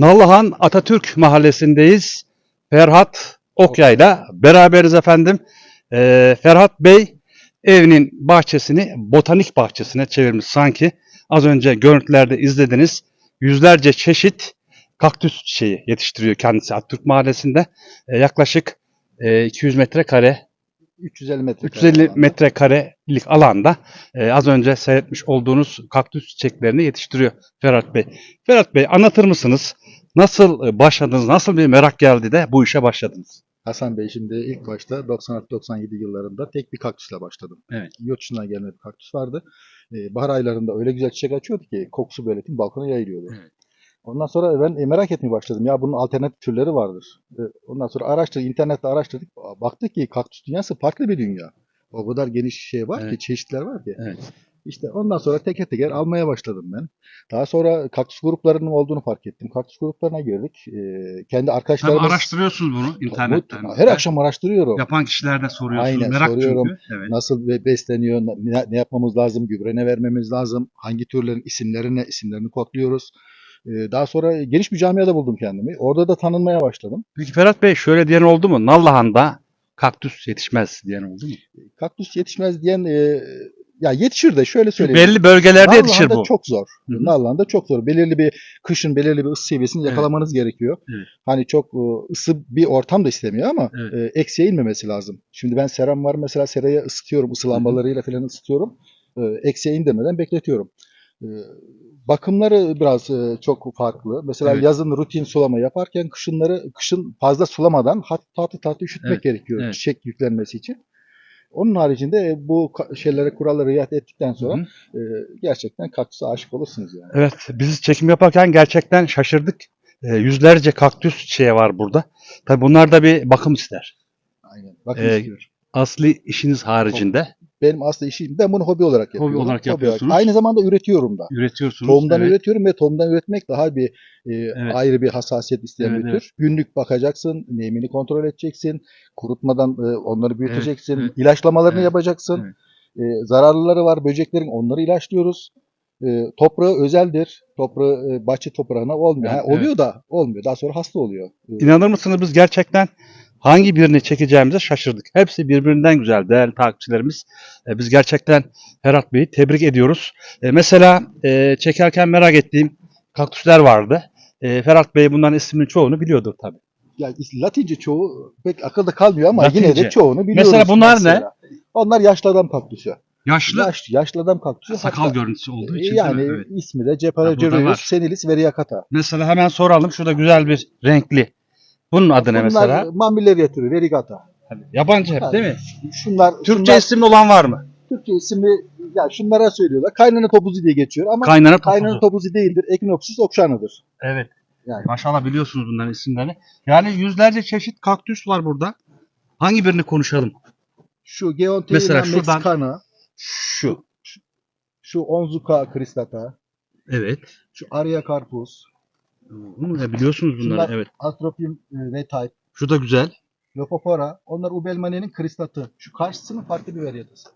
Nallıhan Atatürk Mahallesi'ndeyiz. Ferhat Okya'yla beraberiz efendim. Ee, Ferhat Bey evinin bahçesini botanik bahçesine çevirmiş sanki. Az önce görüntülerde izlediniz. Yüzlerce çeşit kaktüs çiçeği yetiştiriyor kendisi Atatürk Mahallesi'nde. Ee, yaklaşık e, 200 metrekare 350 metre. 350 metrekarelik alanda e, az önce seyretmiş olduğunuz kaktüs çiçeklerini yetiştiriyor Ferhat Bey. Ferhat Bey anlatır mısınız? Nasıl e, başladınız? Nasıl bir merak geldi de bu işe başladınız? Hasan Bey şimdi ilk başta 96-97 yıllarında tek bir kaktüsle başladım. Evet. Yurt dışından gelme bir kaktüs vardı. Ee, bahar aylarında öyle güzel çiçek açıyordu ki kokusu böyle tüm balkona yayılıyordu. Evet. Ondan sonra ben e, merak etmeye başladım. Ya bunun alternatif türleri vardır. Ondan sonra araştırdık, internette araştırdık. Baktık ki kaktüs dünyası farklı bir dünya. O kadar geniş şey var Evet. ki, çeşitler var ki. Evet. İşte ondan sonra teker teker almaya başladım ben. Daha sonra kaktüs gruplarının olduğunu fark ettim. Kaktüs gruplarına girdik. Ee, kendi Tabii arkadaşlarımız... araştırıyorsunuz bunu internetten. Her akşam araştırıyorum. Yapan kişilerden soruyorsunuz. Aynen, merak soruyorum. çünkü. Evet. Nasıl be- besleniyor, ne, ne yapmamız lazım, gübre ne vermemiz lazım, hangi türlerin isimleri ne, isimlerini kodluyoruz. Ee, daha sonra geniş bir camiada buldum kendimi. Orada da tanınmaya başladım. Peki Ferhat Bey şöyle diyen oldu mu? Nallıhan'da kaktüs yetişmez diyen oldu mu? Kaktüs yetişmez diyen, e, ya yetişir de şöyle söyleyeyim. belli bölgelerde yetişir Nallıhan'da bu. çok zor. Hı hı. Nallıhan'da çok zor. Belirli bir kışın belirli bir ısı seviyesini Evet. yakalamanız gerekiyor. Evet. Hani çok e, ısı bir ortam da istemiyor ama Evet. e, eksiye inmemesi lazım. Şimdi ben seram var mesela seraya ısıtıyorum. ısı Hı hı. lambalarıyla falan ısıtıyorum. E, eksiye indirmeden bekletiyorum. E, bakımları biraz e, çok farklı. Mesela Evet. yazın rutin sulama yaparken kışınları kışın fazla sulamadan hat- tatlı tatlı üşütmek Evet. gerekiyor Evet. çiçek yüklenmesi için. Onun haricinde e, bu şeylere kurallara riayet ettikten sonra e, gerçekten kaktüse aşık olursunuz yani. Evet, biz çekim yaparken gerçekten şaşırdık. E, yüzlerce kaktüs çiçeği var burada. Tabii bunlar da bir bakım ister. Aynen. Bakın Ee, istiyor. Asli işiniz haricinde Benim aslında işim ben bunu hobi olarak yapıyorum. olarak yapıyorsunuz. Aynı zamanda üretiyorum da. üretiyorsunuz. Tohumdan evet. üretiyorum ve tohumdan üretmek daha bir e, ayrı bir hassasiyet isteyen Evet, bir evet. tür. Günlük bakacaksın, nemini kontrol edeceksin, kurutmadan e, onları büyüteceksin, evet. ilaçlamalarını Evet, yapacaksın. evet. E, zararlıları var böceklerin, onları ilaçlıyoruz. E, toprağı özeldir. Toprağı e, bahçe toprağına olmuyor. Evet, Ha, oluyor da olmuyor. Daha sonra hasta oluyor. E, İnanır mısınız biz gerçekten hangi birini çekeceğimize şaşırdık. Hepsi birbirinden güzel değerli takipçilerimiz. E, biz gerçekten Ferhat Bey'i tebrik ediyoruz. E, mesela e, çekerken merak ettiğim kaktüsler vardı. E, Ferhat Bey bunların isminin çoğunu biliyordur tabii. Yani Latince çoğu pek akılda kalmıyor ama yine Latince. de çoğunu biliyoruz. Mesela bunlar ne? Onlar yaşlı adam kaktüsü. Yaşlı Yaş, yaşlı adam kaktüsü. sakal hatta- görüntüsü olduğu e, için yani? Evet. ismi de Ceparocerus var. senilis veriacata. Mesela hemen soralım. Şurada güzel bir renkli. Bunun adı ne Bunlar mesela? Mammillaria türü, verigata. Yabancı hep değil mi? Şunlar, Türkçe şunlar, isimli olan var mı? Türkçe isimli, ya şunlara söylüyorlar. Kaynana topuzu diye geçiyor ama Kaynana kaynana topuzu. topuzu değildir. Echinopsis okşanıdır. Evet. Yani. Maşallah biliyorsunuz bunların isimlerini. Yani yüzlerce çeşit kaktüs var burada. Hangi birini konuşalım? Şu Geonteina Mesela şuradan- mexicana, Şu. şu Onzuka cristata, Evet. şu Aria carpus, Bunu da biliyorsunuz bunları. Şunlar- Evet. Atropium e, retype, Şu da güzel. Lopopora. Onlar Ubelmane'nin kristatı. Şu karşısının farklı bir varyatası.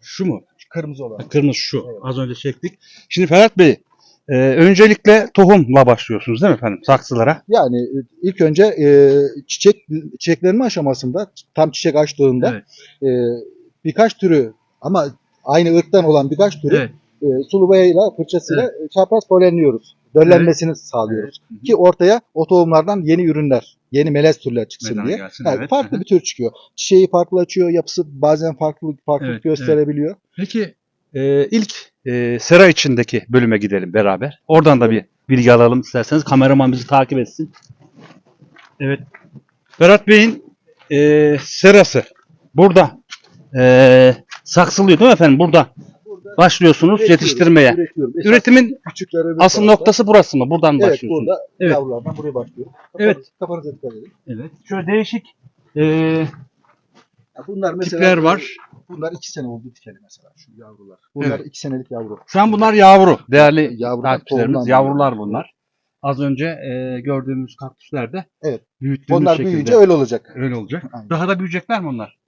Şu mu? Şu kırmızı olan. Kırmızı şu. Evet. Az önce çektik. Şimdi Ferhat Bey, e, öncelikle tohumla başlıyorsunuz değil mi efendim saksılara? Yani e, ilk önce e, çiçek çiçeklenme aşamasında tam çiçek açtığında Evet. e, birkaç türü ama aynı ırktan olan birkaç türü Evet. E, sulu boyayla fırçasıyla e, çapraz polenliyoruz. Döllenmesini sağlıyoruz. Evet. Ki ortaya o tohumlardan yeni ürünler, yeni melez türler çıksın Meydana diye. gelsin, Yani evet. farklı Hı hı. bir tür çıkıyor. Çiçeği farklı açıyor, yapısı bazen farklı farklılık Evet, gösterebiliyor. Peki e, ilk e, sera içindeki bölüme gidelim beraber. Oradan da bir bilgi alalım isterseniz. Kameraman bizi takip etsin. Evet. Ferhat Bey'in e, serası burada e, saksılıyor değil mi efendim? Burada başlıyorsunuz Üretiyoruz, yetiştirmeye. üretiyorum. Esas Üretimin küçükleri asıl tarafta. noktası burası mı? Buradan Evet başlıyorsunuz. burada Evet. yavrulardan buraya başlıyor. Evet. Kafanız- Kafanıza dikkat edin. Evet. Şöyle değişik e, Ya Bunlar mesela tipler var. Bunlar iki sene oldu dikeli mesela şu yavrular. Bunlar Evet. iki senelik yavru. Şu an bunlar yavru. Değerli Yavrudan, takipçilerimiz tohumdan yavrular bunlar. Az önce e, gördüğümüz kaktüslerde Evet. büyüttüğümüz Onlar şekilde büyüyünce öyle olacak. öyle olacak. Aynen. Daha da büyüyecekler mi onlar?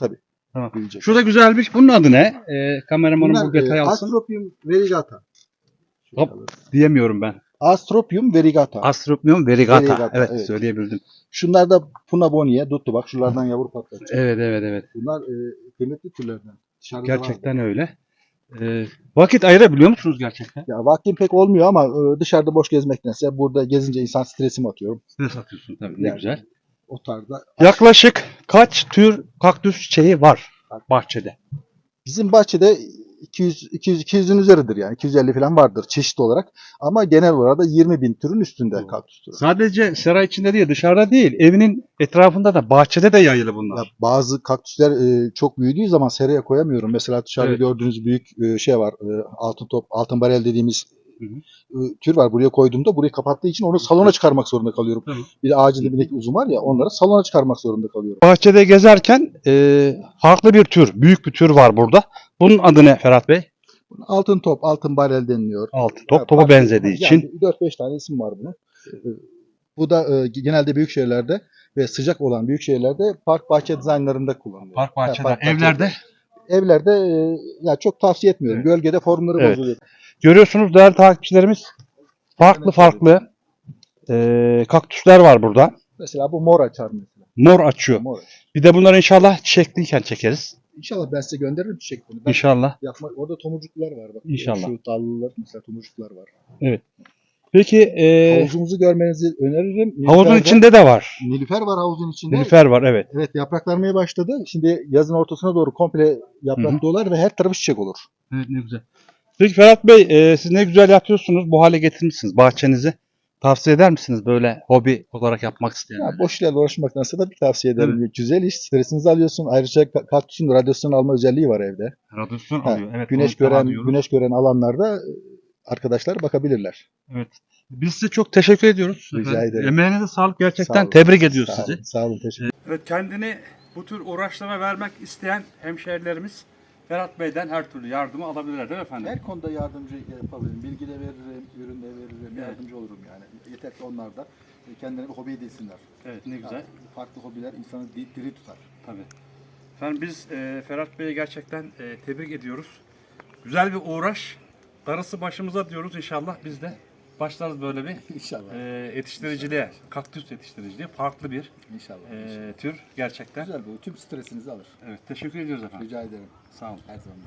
Büyüyecek. Şurada güzel bir bunun adı ne? E, kameramanım Bunlar bu detayı e, alsın. Astropium variegata. Hop. Diyemiyorum ben. Astropium variegata. Astropium variegata. Variegata, Evet, evet. söyleyebildim. Şunlar da Punabonia duttu. Bak şuralardan yavru patlatacak. Evet evet evet. Bunlar e, kıymetli türlerden. Dışarıda vardı. Gerçekten öyle. Ee, vakit ayırabiliyor musunuz gerçekten? Ya vaktim pek olmuyor ama e, dışarıda boş gezmektense burada gezince insan stresimi atıyorum. Ne satıyorsun tabii ne Yani. güzel. O tarzda. Yaklaşık kaç tür kaktüs çiçeği var bahçede? Bizim bahçede 200 200 200'ün üzeridir yani 250 falan vardır çeşit olarak ama genel olarak da 20 bin türün üstünde Doğru. kaktüs türü. Sadece sera içinde değil dışarıda değil evinin etrafında da bahçede de yayılı Ya bunlar. bazı kaktüsler e, çok büyüdüğü zaman seraya koyamıyorum. Mesela dışarıda Evet. gördüğünüz büyük e, şey var. e, altın top, altın barel dediğimiz tür var. Buraya koyduğumda burayı kapattığı için onu salona çıkarmak zorunda kalıyorum. Tamam. Bir de ağacın dibindeki uzun var ya onları salona çıkarmak zorunda kalıyorum. Bahçede gezerken e, farklı bir tür, büyük bir tür var burada. Bunun adı ne Ferhat Bey? Altın top, altın barel deniliyor. Altı top, topa benzediği için. Yani 4-5 tane isim var bunun. Bu da e, genelde büyük şehirlerde ve sıcak olan büyük şehirlerde park bahçe dizaynlarında kullanılıyor. Park Ha, bahçede, park bahçede. evlerde. Evlerde e, ya çok tavsiye etmiyorum. Evet. Gölgede formları Evet. bozuluyor. Görüyorsunuz değerli takipçilerimiz farklı farklı e, kaktüsler var burada. Mesela bu mor açar mesela. Mor açıyor. Mor. Bir de bunları inşallah çiçekliyken çekeriz. İnşallah ben size gönderirim çiçeklerini. Ben İnşallah. yapma, orada tomurcuklar var bak. İnşallah. Şu dallılar mesela tomurcuklar var. Peki e, Havuzumuzu görmenizi öneririm. havuzun Nilüfer'de- içinde de var. Nilüfer var havuzun içinde. Nilüfer var evet. Evet yapraklanmaya başladı. Şimdi yazın ortasına doğru komple yaprak dolar ve her tarafı çiçek olur. Evet ne güzel. Peki Ferhat Bey e, siz ne güzel yapıyorsunuz. Bu hale getirmişsiniz bahçenizi. Tavsiye eder misiniz böyle hobi olarak yapmak isteyenlere? Ya boş işlerle uğraşmaktansa da bir tavsiye ederim. Güzel iş. Stresinizi alıyorsun. Ayrıca ka- kaktüsün radyasyon alma özelliği var evde. Radyasyon Ha, alıyor. Evet, güneş gören sağlıyoruz. güneş gören alanlarda e, arkadaşlar bakabilirler. Biz size çok teşekkür ediyoruz. Rica Efendim, ederim. Emeğinize sağlık. Gerçekten Sağ olun. tebrik ediyoruz Sağ sizi. olun, sağ olun teşekkür Evet kendini bu tür uğraşlara vermek isteyen hemşehrilerimiz Ferhat Bey'den her türlü yardımı alabilirler değil mi efendim? Her konuda yardımcı yapabilirim. Bilgi de veririm, ürün de veririm, Evet. yardımcı olurum yani. Yeter ki onlar da kendilerini bir hobi edinsinler. Evet ne güzel. Yani farklı hobiler insanı di- diri tutar. Tabii. Efendim biz e, Ferhat Bey'i gerçekten e, tebrik ediyoruz. Güzel bir uğraş. Darısı başımıza diyoruz inşallah biz de başlarız böyle bir İnşallah. e, yetiştiriciliğe, kaktüs yetiştiriciliğe farklı bir İnşallah. e, tür gerçekten. Güzel bu. Tüm stresinizi alır. Evet teşekkür ediyoruz efendim. Rica ederim. Sağ olun. Her zaman.